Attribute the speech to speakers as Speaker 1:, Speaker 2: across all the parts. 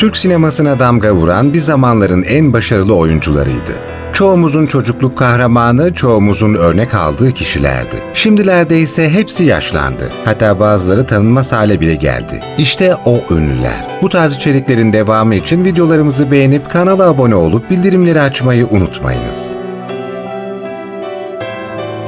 Speaker 1: Türk sinemasına damga vuran bir zamanların en başarılı oyuncularıydı. Çoğumuzun çocukluk kahramanı, çoğumuzun örnek aldığı kişilerdi. Şimdilerde ise hepsi yaşlandı. Hatta bazıları tanınmaz hale bile geldi. İşte o ünlüler. Bu tarz içeriklerin devamı için videolarımızı beğenip kanala abone olup bildirimleri açmayı unutmayınız.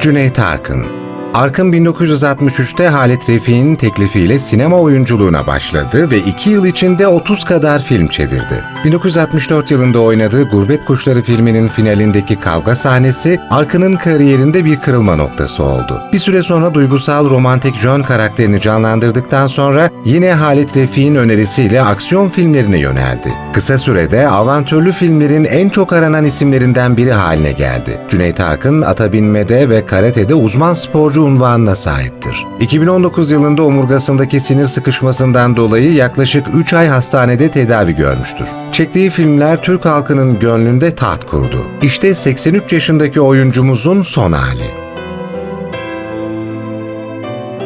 Speaker 1: Cüneyt Arkın Arkın 1963'te Halit Refik'in teklifiyle sinema oyunculuğuna başladı ve 2 yıl içinde 30 kadar film çevirdi. 1964 yılında oynadığı Gurbet Kuşları filminin finalindeki kavga sahnesi Arkın'ın kariyerinde bir kırılma noktası oldu. Bir süre sonra duygusal romantik John karakterini canlandırdıktan sonra yine Halit Refik'in önerisiyle aksiyon filmlerine yöneldi. Kısa sürede avantürlü filmlerin en çok aranan isimlerinden biri haline geldi. Cüneyt Arkın ata binmede ve karatede uzman sporcu unvanına sahiptir. 2019 yılında omurgasındaki sinir sıkışmasından dolayı yaklaşık 3 ay hastanede tedavi görmüştür. Çektiği filmler Türk halkının gönlünde taht kurdu. İşte 83 yaşındaki oyuncumuzun son hali.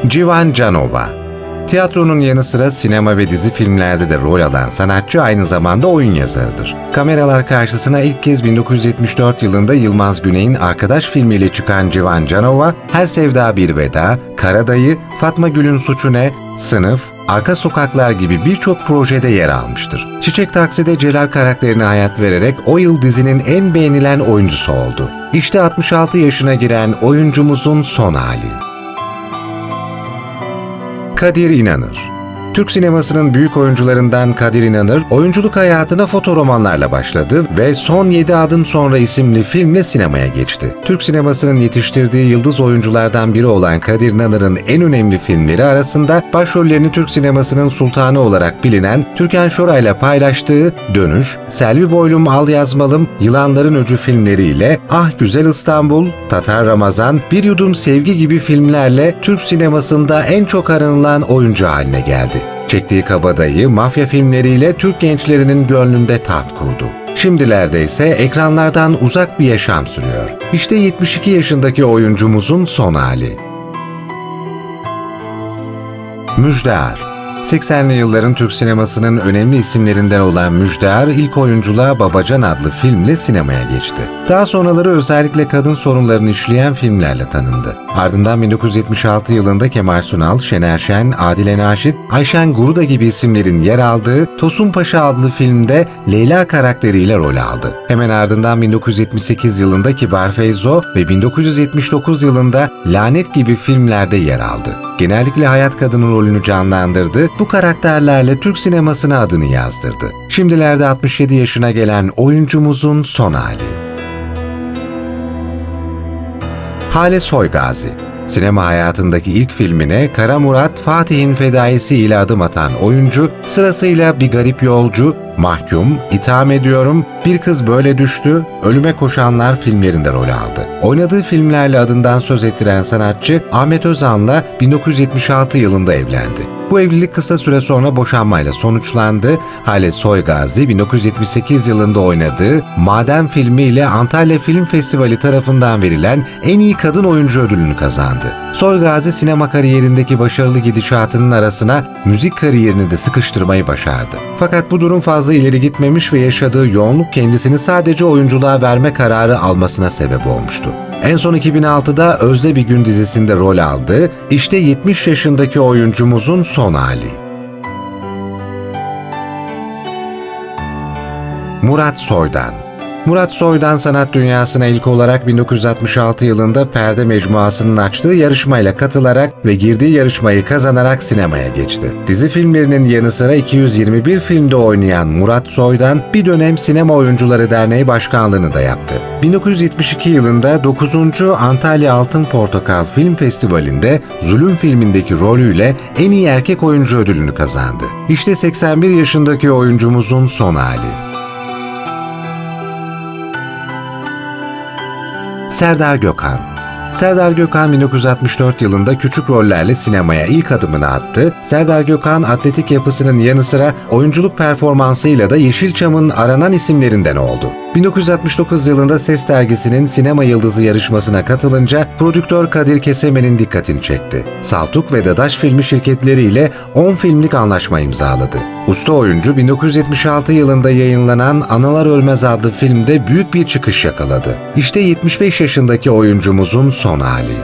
Speaker 1: Civan Canova Tiyatronun yanı sıra sinema ve dizi filmlerde de rol alan sanatçı aynı zamanda oyun yazarıdır. Kameralar karşısına ilk kez 1974 yılında Yılmaz Güney'in Arkadaş filmiyle çıkan Civan Canova, Her Sevda Bir Veda, Karadayı, Fatma Gül'ün Suçu Ne, Sınıf, Arka Sokaklar gibi birçok projede yer almıştır. Çiçek Taksi'de Celal karakterine hayat vererek o yıl dizinin en beğenilen oyuncusu oldu. İşte 66 yaşına giren oyuncumuzun son hali. Kadir İnanır Türk sinemasının büyük oyuncularından Kadir İnanır, oyunculuk hayatına fotoromanlarla başladı ve Son 7 Adım Sonra isimli filmle sinemaya geçti. Türk sinemasının yetiştirdiği yıldız oyunculardan biri olan Kadir İnanır'ın en önemli filmleri arasında başrollerini Türk sinemasının sultanı olarak bilinen Türkan Şoray'la paylaştığı Dönüş, Selvi Boylum Al Yazmalım, Yılanların Öcü filmleriyle Ah Güzel İstanbul, Tatar Ramazan, Bir Yudum Sevgi gibi filmlerle Türk sinemasında en çok aranılan oyuncu haline geldi. Çektiği kabadayı mafya filmleriyle Türk gençlerinin gönlünde taht kurdu. Şimdilerde ise ekranlardan uzak bir yaşam sürüyor. İşte 72 yaşındaki oyuncumuzun son hali. Müjdear 80'li yılların Türk sinemasının önemli isimlerinden olan Müjdear ilk oyunculuğa Babacan adlı filmle sinemaya geçti. Daha sonraları özellikle kadın sorunlarını işleyen filmlerle tanındı. Ardından 1976 yılında Kemal Sunal, Şener Şen, Adile Naşit, Ayşen Guruda gibi isimlerin yer aldığı Tosun Paşa adlı filmde Leyla karakteriyle rol aldı. Hemen ardından 1978 yılında Kibar ve 1979 yılında Lanet gibi filmlerde yer aldı. Genellikle hayat kadını rolünü canlandırdı, bu karakterlerle Türk sinemasına adını yazdırdı. Şimdilerde 67 yaşına gelen oyuncumuzun son hali. Hale Soygazi Sinema hayatındaki ilk filmine Kara Murat Fatih'in fedaisi ile adım atan oyuncu sırasıyla Bir Garip Yolcu, Mahkum, İtham Ediyorum, Bir Kız Böyle Düştü, Ölüme Koşanlar filmlerinde rol aldı. Oynadığı filmlerle adından söz ettiren sanatçı Ahmet Özan'la 1976 yılında evlendi. Bu evlilik kısa süre sonra boşanmayla sonuçlandı. Hale Soygazi 1978 yılında oynadığı Maden filmiyle Antalya Film Festivali tarafından verilen en iyi kadın oyuncu ödülünü kazandı. Soygazi sinema kariyerindeki başarılı gidişatının arasına müzik kariyerini de sıkıştırmayı başardı. Fakat bu durum fazla ileri gitmemiş ve yaşadığı yoğunluk kendisini sadece oyunculuğa verme kararı almasına sebep olmuştu. En son 2006'da Özde Bir Gün dizisinde rol aldı. İşte 70 yaşındaki oyuncumuzun son hali. Murat Soydan Murat Soydan sanat dünyasına ilk olarak 1966 yılında Perde Mecmuası'nın açtığı yarışmayla katılarak ve girdiği yarışmayı kazanarak sinemaya geçti. Dizi filmlerinin yanı sıra 221 filmde oynayan Murat Soydan bir dönem Sinema Oyuncuları Derneği Başkanlığını da yaptı. 1972 yılında 9. Antalya Altın Portakal Film Festivali'nde Zulüm filmindeki rolüyle en iyi erkek oyuncu ödülünü kazandı. İşte 81 yaşındaki oyuncumuzun son hali. Serdar Gökhan Serdar Gökhan 1964 yılında küçük rollerle sinemaya ilk adımını attı. Serdar Gökhan atletik yapısının yanı sıra oyunculuk performansıyla da Yeşilçam'ın aranan isimlerinden oldu. 1969 yılında Ses Dergisi'nin sinema yıldızı yarışmasına katılınca prodüktör Kadir Kesemen'in dikkatini çekti. Saltuk ve Dadaş filmi şirketleriyle 10 filmlik anlaşma imzaladı. Usta oyuncu 1976 yılında yayınlanan Analar Ölmez adlı filmde büyük bir çıkış yakaladı. İşte 75 yaşındaki oyuncumuzun son hali.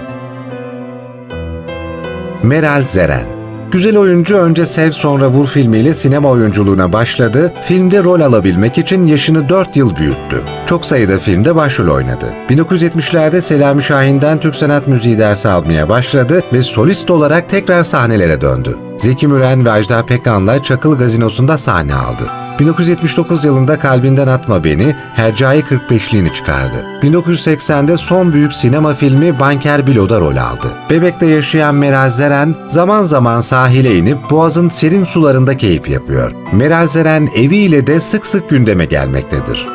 Speaker 1: Meral Zeren Güzel oyuncu önce Sev Sonra Vur filmiyle sinema oyunculuğuna başladı. Filmde rol alabilmek için yaşını 4 yıl büyüttü. Çok sayıda filmde başrol oynadı. 1970'lerde Selami Şahin'den Türk sanat müziği dersi almaya başladı ve solist olarak tekrar sahnelere döndü. Zeki Müren ve Ajda Pekkan'la Çakıl Gazinosu'nda sahne aldı. 1979 yılında Kalbinden Atma Beni, Hercai 45'liğini çıkardı. 1980'de son büyük sinema filmi Banker Bilo'da rol aldı. Bebek'te yaşayan Meral Zeren, zaman zaman sahile inip boğazın serin sularında keyif yapıyor. Meral Zeren eviyle de sık sık gündeme gelmektedir.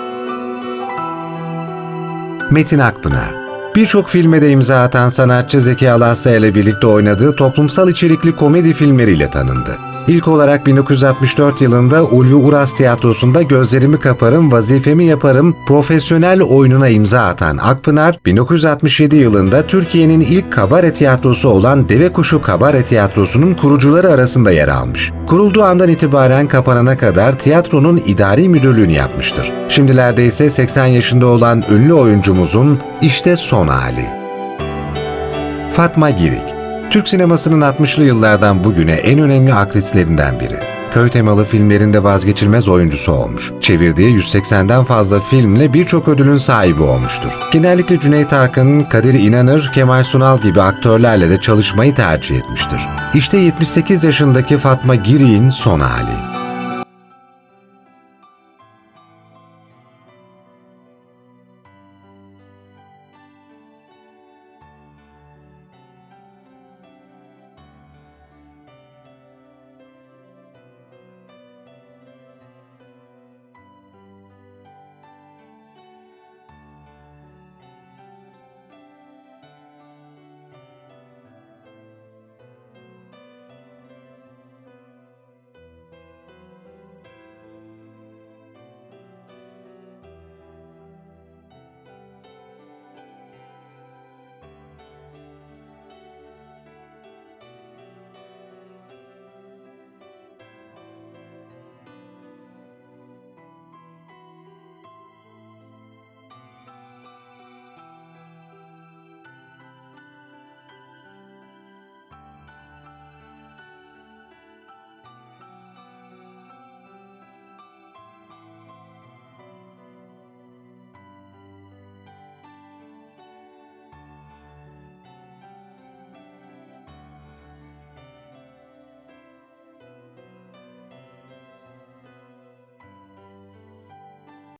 Speaker 1: Metin Akpınar Birçok filme de imza atan sanatçı Zeki Alasya ile birlikte oynadığı toplumsal içerikli komedi filmleriyle tanındı. İlk olarak 1964 yılında Ulvi Uras Tiyatrosu'nda Gözlerimi Kaparım, Vazifemi Yaparım profesyonel oyununa imza atan Akpınar, 1967 yılında Türkiye'nin ilk kabare tiyatrosu olan Deve Kuşu Kabare Tiyatrosu'nun kurucuları arasında yer almış. Kurulduğu andan itibaren kapanana kadar tiyatronun idari müdürlüğünü yapmıştır. Şimdilerde ise 80 yaşında olan ünlü oyuncumuzun işte son hali. Fatma Girik Türk sinemasının 60'lı yıllardan bugüne en önemli aktrislerinden biri. Köy temalı filmlerinde vazgeçilmez oyuncusu olmuş. Çevirdiği 180'den fazla filmle birçok ödülün sahibi olmuştur. Genellikle Cüneyt Arkın, Kadir İnanır, Kemal Sunal gibi aktörlerle de çalışmayı tercih etmiştir. İşte 78 yaşındaki Fatma Girik'in son hali.